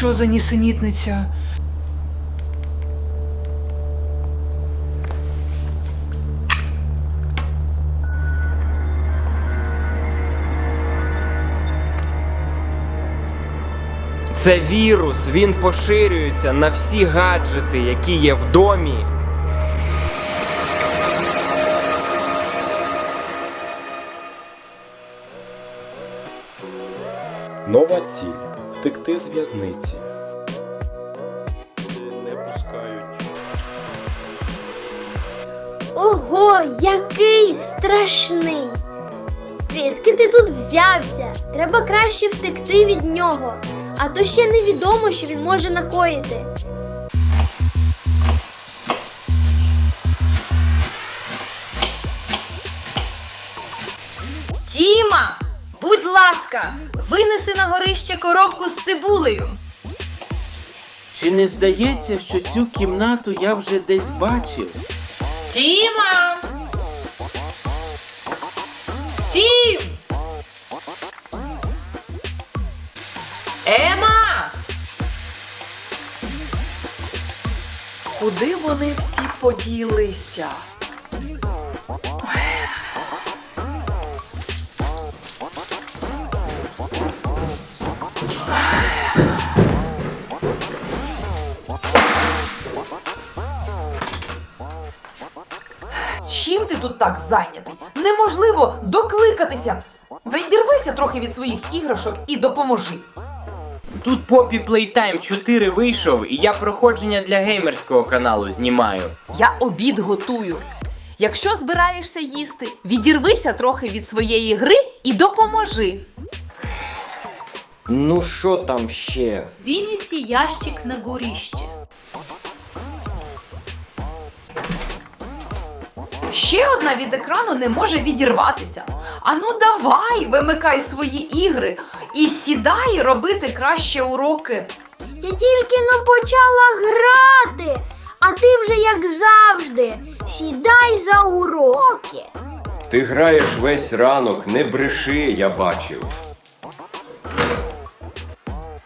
що за нісенітниця? Це вірус, він поширюється на всі гаджети, які є в домі. Нова ціль втекти з в'язниці. Не пускають. Ого, який страшний! Звідки ти тут взявся? Треба краще втекти від нього, а то ще невідомо, що він може накоїти. Тіма, будь ласка, винеси на горище коробку з цибулею. Чи не здається, що цю кімнату я вже десь бачив? Тіма! Тім! Ема! Куди вони всі поділися? Чим тут так зайнятий? Неможливо докликатися. Відірвися трохи від своїх іграшок і допоможи. Тут Poppy Playtime 4 вийшов, і я проходження для геймерського каналу знімаю. Я обід готую. Якщо збираєшся їсти, відірвися трохи від своєї гри і допоможи. Ну що там ще? Вінісі ящик на горіще. Ще одна від екрану не може відірватися. Ану давай, вимикай свої ігри і сідай робити краще уроки. Я тільки но почала грати, а ти вже як завжди. Сідай за уроки. Ти граєш весь ранок, не бреши, я бачив.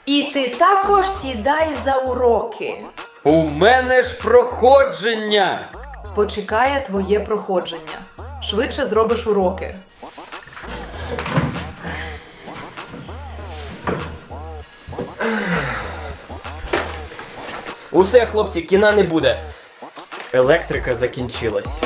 І ти також сідай за уроки. У мене ж проходження! Почекає твоє проходження. Швидше зробиш уроки. Усе, хлопці, кіна не буде. Електрика закінчилась.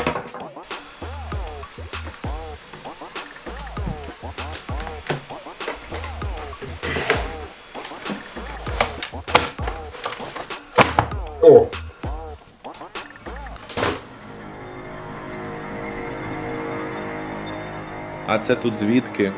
А це тут звідки?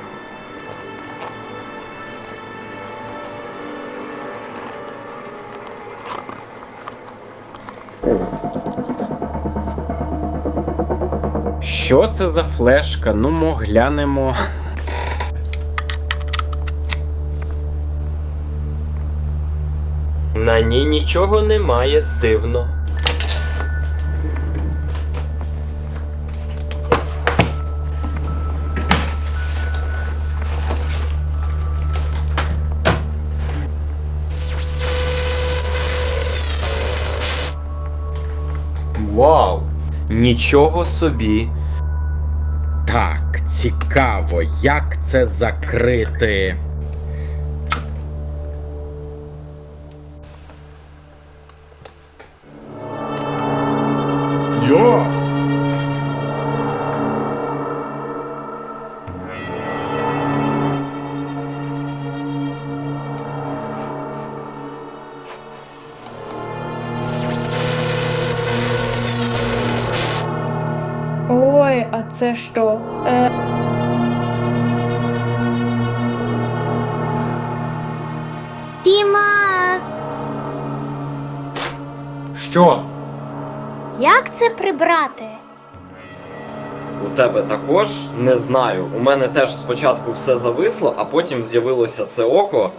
Що це за флешка? Ну, мо глянемо. На ній нічого немає дивно. Нічого собі. Так, цікаво, як це закрити. Це що? Е... Тіма, Що? як це прибрати? У тебе також не знаю. У мене теж спочатку все зависло, а потім з'явилося це око.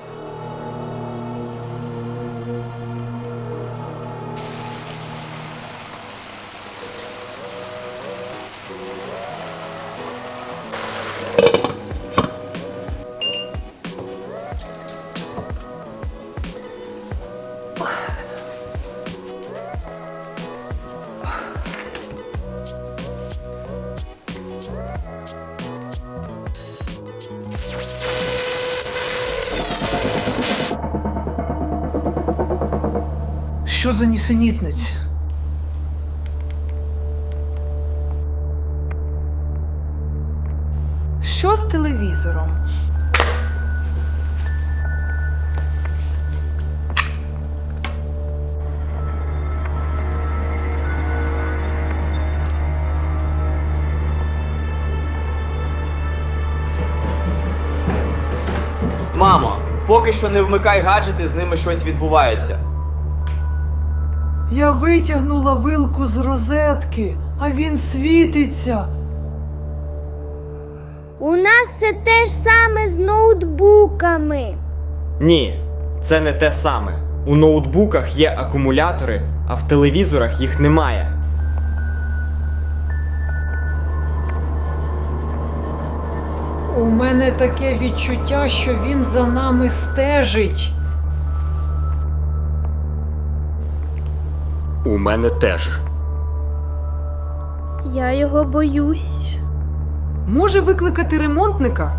Що за нісенітниць? Що з телевізором? Мамо, поки що не вмикай гаджети, з ними щось відбувається. Я витягнула вилку з розетки, а він світиться. У нас це те ж саме з ноутбуками. Ні, це не те саме. У ноутбуках є акумулятори, а в телевізорах їх немає. У мене таке відчуття, що він за нами стежить. У мене теж. Я його боюсь. Може викликати ремонтника?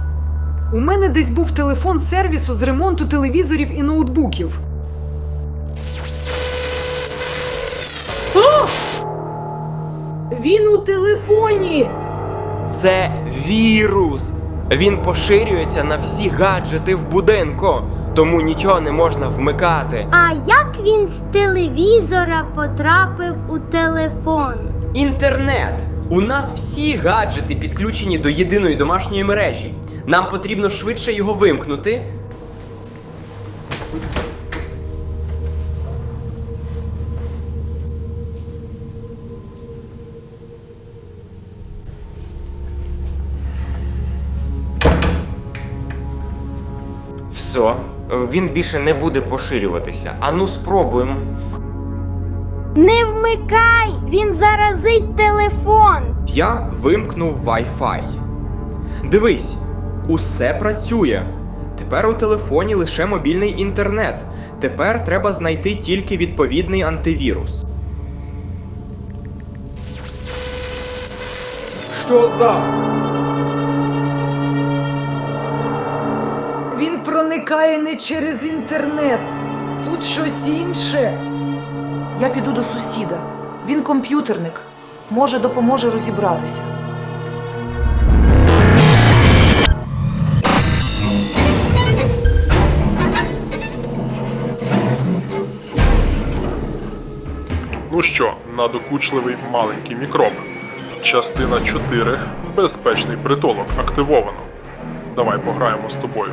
У мене десь був телефон сервісу з ремонту телевізорів і ноутбуків. А! Він у телефоні. Це вірус. Він поширюється на всі гаджети в будинку, тому нічого не можна вмикати. А як він з телевізора потрапив у телефон? Інтернет! У нас всі гаджети підключені до єдиної домашньої мережі. Нам потрібно швидше його вимкнути. Все, він більше не буде поширюватися. Ану спробуємо. Не вмикай! Він заразить телефон. Я вимкнув Wi-Fi. Дивись, усе працює. Тепер у телефоні лише мобільний інтернет. Тепер треба знайти тільки відповідний антивірус. Що за? Він не через інтернет. Тут щось інше. Я піду до сусіда. Він комп'ютерник. Може, допоможе розібратися. Ну що, надокучливий маленький мікроб. Частина 4. Безпечний притулок активовано. Давай пограємо з тобою.